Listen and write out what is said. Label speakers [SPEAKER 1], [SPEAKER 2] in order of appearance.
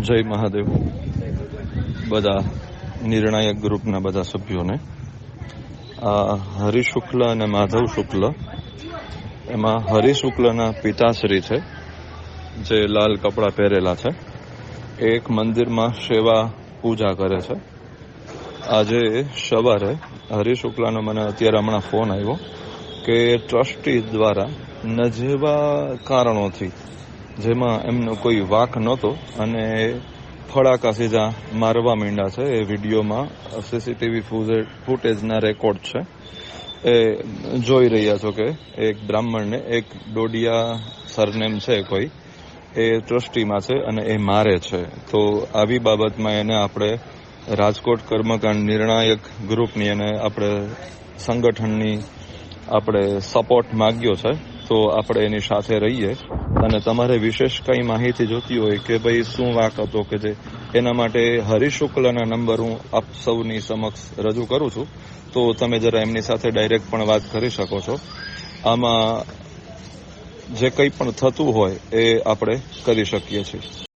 [SPEAKER 1] જય મહાદેવ. બધા નિર્ણાયક ગ્રુપના બધા સભ્યોને. આ હરિ શુક્લ અને માધવ શુક્લ, એમાં હરિ શુક્લના પિતાશ્રી છે, જે લાલ કપડાં પહેરેલા છે. એક મંદિરમાં સેવા પૂજા કરે છે. આજે સવારે હરિ શુક્લાનો મને અત્યારે હમણાં ફોન આવ્યો કે ટ્રસ્ટી દ્વારા નજીવા કારણોથી જેમાં એમનો કોઈ વાક નહોતો અને ફળાકા સીધા મારવા માંડ્યા છે. એ વિડીયોમાં સીસીટીવી ફૂટેજના રેકોર્ડ છે. એ જોઈ રહ્યા છો કે એક બ્રાહ્મણને એક ડોડિયા સરનેમ છે કોઈ. એ ટ્રસ્ટીમાં છે અને એ મારે છે. તો આવી બાબતમાં એને આપણે રાજકોટ કર્મકાંડ નિર્ણાયક ગ્રુપની અને આપણે સંગઠનની આપણે સપોર્ટ માગ્યો છે. તો આપણે એની સાથે રહીએ અને તમારે વિશેષ કંઈ માહિતી જોતી હોય કે ભાઈ શું વાક હતો કે જે, એના માટે હરિશુક્લના નંબર હું આપ સૌની સમક્ષ રજૂ કરું છું. તો તમે જરા એમની સાથે ડાયરેક્ટ પણ વાત કરી શકો છો. આમાં જે કંઈ પણ થતું હોય એ આપણે કરી શકીએ છીએ.